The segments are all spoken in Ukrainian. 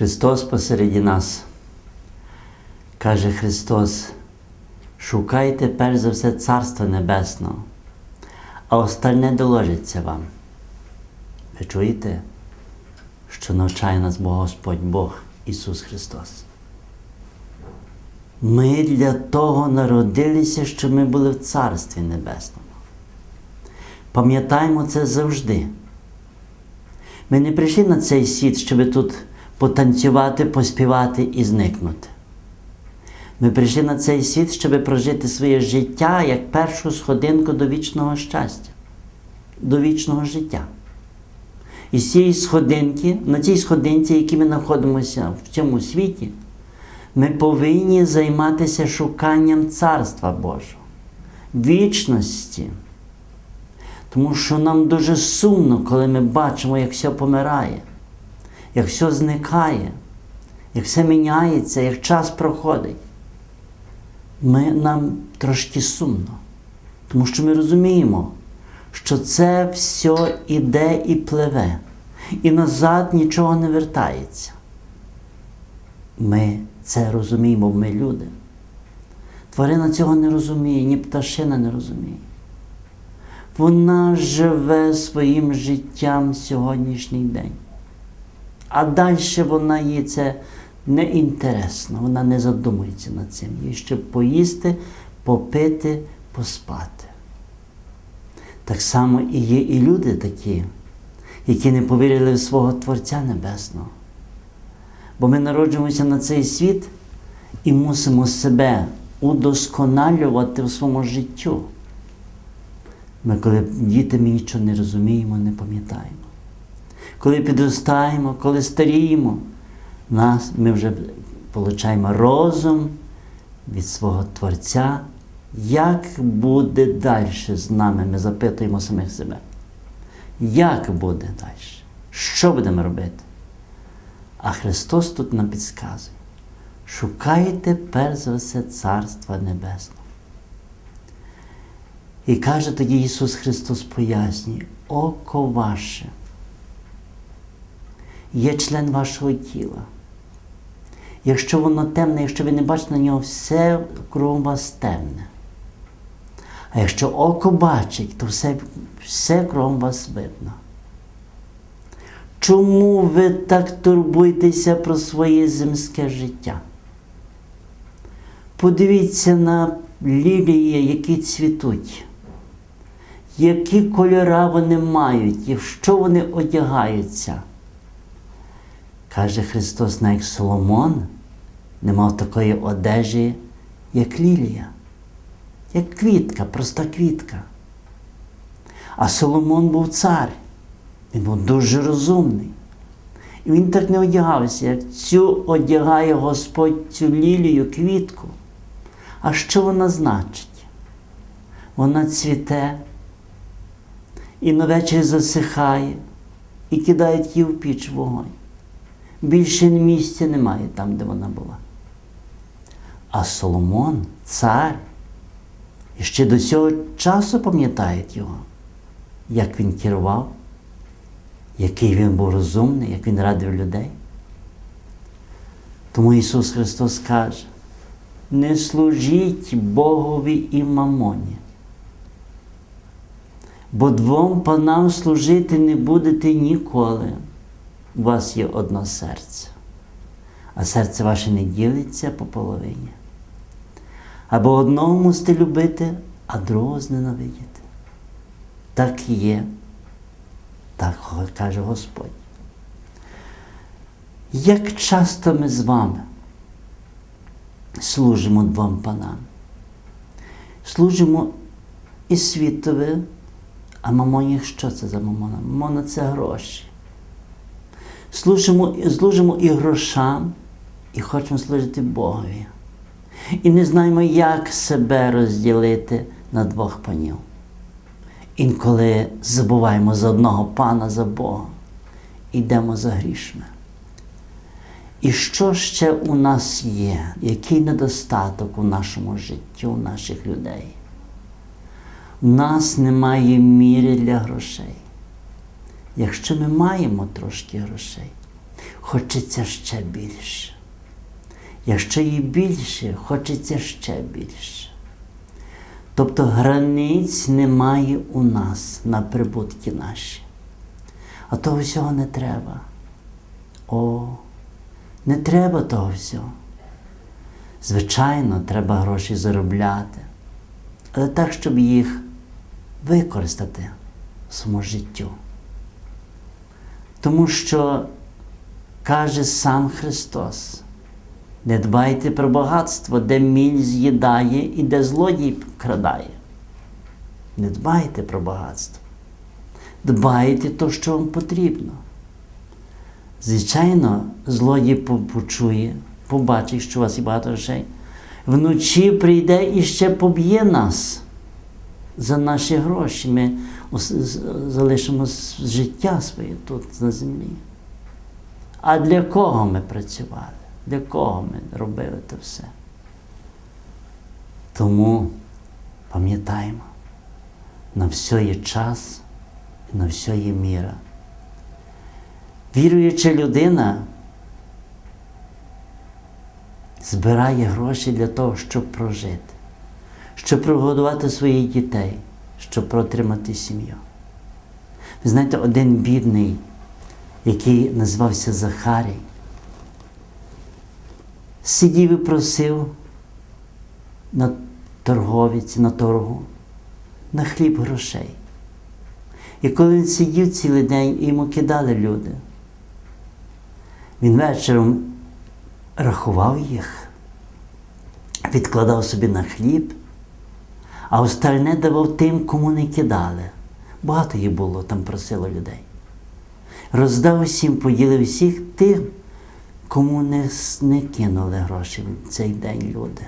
Христос посереді нас. Каже Христос, шукайте перш за все Царство Небесного, а остальне доложиться вам. Ви чуєте, що навчає нас Бог Господь Бог Ісус Христос. Ми для того народилися, щоб ми були в Царстві Небесному. Пам'ятаємо це завжди. Ми не прийшли на цей світ, щоб тут потанцювати, поспівати і зникнути. Ми прийшли на цей світ, щоб прожити своє життя як першу сходинку до вічного щастя, до вічного життя. І з цієї сходинки, на цій сходинці, які ми знаходимося в цьому світі, ми повинні займатися шуканням Царства Божого, вічності. Тому що нам дуже сумно, коли ми бачимо, як все помирає, як все зникає, як все міняється, як час проходить. Ми, Нам трошки сумно, тому що ми розуміємо, що це все іде і пливе, і назад нічого не вертається. Ми це розуміємо, ми люди. Тварина цього не розуміє, ні пташина не розуміє. Вона живе своїм життям сьогоднішній день. А далі вона їй це інтересно, вона не задумується над цим. Їй щоб поїсти, попити, поспати. Так само і є і люди такі, які не повірили в свого Творця Небесного. Бо ми народжуємося на цей світ і мусимо себе удосконалювати в своєму життю. Ми, коли діти, ми нічого не розуміємо, не пам'ятаємо. Коли підростаємо, коли старіємо, нас, ми вже отримуємо розум від свого Творця, як буде далі з нами, ми запитуємо самих себе. Як буде далі? Що будемо робити? А Христос тут нам підказує: шукайте перш за все Царства Небесного. І каже тоді Ісус Христос пояснює, око ваше є член вашого тіла. Якщо воно темне, якщо ви не бачите на нього, все кругом вас темне. А якщо око бачить, то все, все кругом вас видно. Чому ви так турбуєтеся про своє земське життя? Подивіться на лілії, які цвітуть, які кольори вони мають, і в що вони одягаються. Каже Христос, навіть Соломон не мав такої одежі, як лілія, як квітка, проста квітка. А Соломон був цар, він був дуже розумний. І він так не одягався, як цю одягає Господь цю лілію, квітку. А що вона значить? Вона цвіте і на вечір засихає, і кидають її в піч вогонь. Більше місця немає там, де вона була. А Соломон, цар, ще до цього часу пам'ятають його, як він керував, який він був розумний, як він радив людей. Тому Ісус Христос каже, не служіть Богові і мамоні. Бо двом панам служити не будете ніколи. У вас є одне серце, а серце ваше не ділиться по половині. Або одного мусите любити, а другого зненавидіти. Так є, так каже Господь. Як часто ми з вами служимо двом панам? Служимо і світові, а мамоні що це за мамона? Мамона це гроші. Служимо, служимо і грошам, і хочемо служити Богові. І не знаємо, як себе розділити на двох панів. Інколи забуваємо за одного пана за Богом, йдемо за грішми. І що ще у нас є? Який недостаток у нашому житті, у наших людей? У нас немає міри для грошей. Якщо ми маємо трошки грошей, хочеться ще більше. Якщо і більше, хочеться ще більше. Тобто границь немає у нас на прибутки наші. А того всього не треба. О, не треба того всього. Звичайно, треба гроші заробляти, але так, щоб їх використати в своєму життю. Тому що каже сам Христос, не дбайте про багатство, де міль з'їдає і де злодій крадає. Не дбайте про багатство. Дбайте то, що вам потрібно. Звичайно, злодій почує, побачить, що у вас є багато грошей. Вночі прийде і ще поб'є нас за наші гроші. Ми залишимо життя своє тут на землі. А для кого ми працювали? Для кого ми робили це все? Тому пам'ятаємо, на все є час і на все є міра. Віруюча людина збирає гроші для того, щоб прожити, щоб прогодувати своїх дітей, щоб протримати сім'ю. Ви знаєте, один бідний, який називався Захарій, сидів і просив на торговиці, на торгу, на хліб грошей. І коли він сидів цілий день, йому кидали люди. Він вечором рахував їх, відкладав собі на хліб, а остальне давав тим, кому не кидали. Багато їх було, там просило людей. Роздав усім, поділив всіх тим, кому не, не кинули гроші в цей день люди.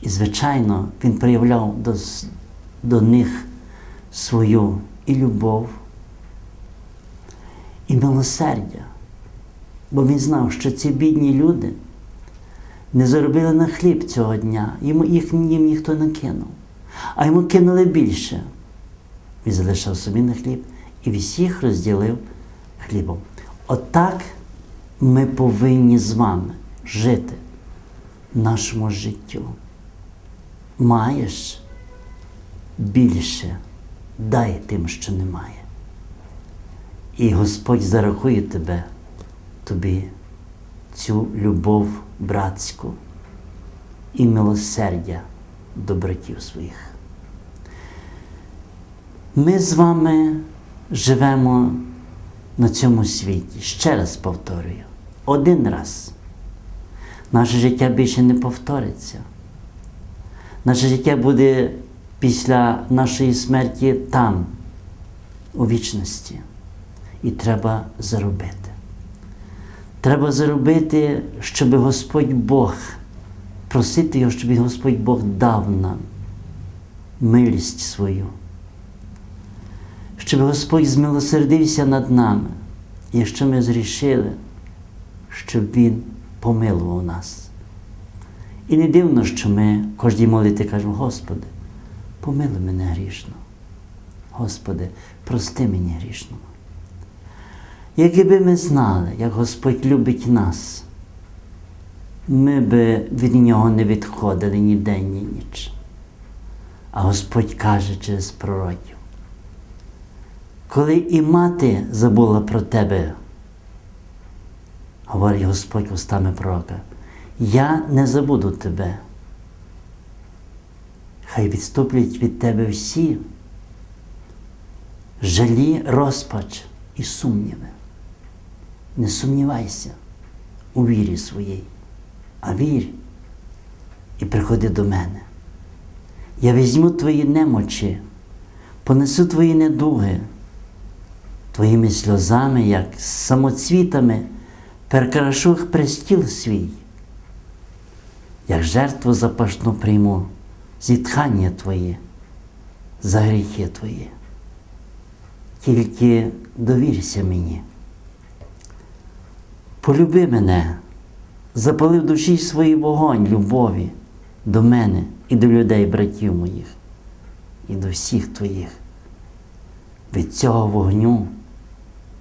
І, звичайно, він проявляв до, до них свою і любов, і милосердя. Бо він знав, що ці бідні люди не заробили на хліб цього дня, йому, їх, їм ніхто не кинув. А йому кинули більше. Він залишав собі на хліб і всіх розділив хлібом. Отак ми повинні з вами жити нашому життю. Маєш більше, дай тим, що немає. І Господь зарахує тебе, тобі цю любов братську і милосердя до братів своїх. Ми з вами живемо на цьому світі. Ще раз повторюю, один раз. Наше життя більше не повториться. Наше життя буде після нашої смерті там, у вічності. І треба заробити. Треба заробити, щоб Господь Бог, просити Його, щоб Господь Бог дав нам милість свою. Щоб Господь змилосердився над нами, якщо ми зрішили, щоб Він помилував нас. І не дивно, що ми кожній молитві кажемо, Господи, помилуй мене грішно. Господи, прости мені грішного. Якби ми знали, як Господь любить нас, ми би від Нього не відходили ні день, ні ніч. А Господь каже через пророків. Коли і мати забула про тебе, говорить Господь устами пророка, я не забуду тебе. Хай відступлять від тебе всі жалі, розпач і сумніви. Не сумнівайся у вірі своїй, а вір і приходи до мене. Я візьму твої немочі, понесу твої недуги, твоїми сльозами, як самоцвітами, перекрашу престіл свій, як жертву запашну прийму зітхання твоє, за гріхи твої. Тільки довірся мені. Полюби мене, запали в душі свій вогонь любові до мене і до людей, братів моїх, і до всіх твоїх. Від цього вогню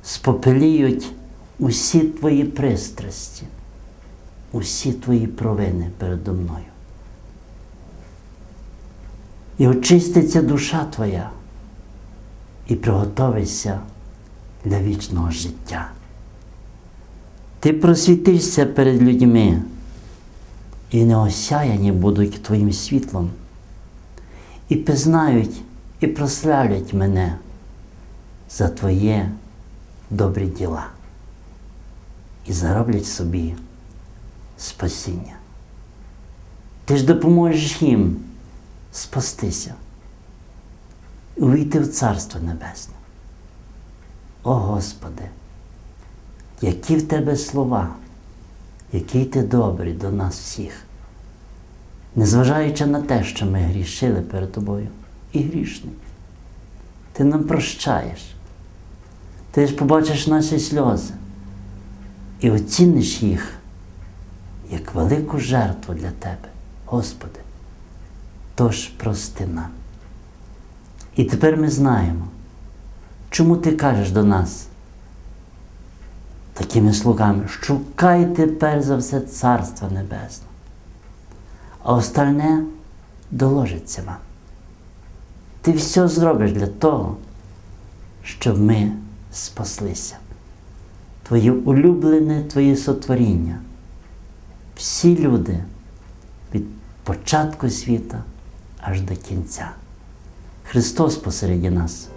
спопеліють усі твої пристрасті, усі твої провини передо мною. І очиститься душа твоя, і приготовишся для вічного життя. Ти просвітишся перед людьми, і неосяяні будуть твоїм світлом, і пізнають і прославлять мене за твоє добрі діла і зароблять собі спасіння. Ти ж допоможеш їм спастися, увійти в Царство Небесне. О Господи, які в Тебе слова, який ти добрий до нас всіх, незважаючи на те, що ми грішили перед Тобою і грішний. Ти нам прощаєш. Ти ж побачиш наші сльози і оціниш їх як велику жертву для Тебе, Господи. Тож прости нам. І тепер ми знаємо, чому ти кажеш до нас такими слугами, шукайте перш за все Царство Небесне, а остальне доложиться вам. Ти все зробиш для того, щоб ми спаслися. Твоє улюблене Твоє сотворіння. Всі люди від початку світа аж до кінця. Христос посереді нас.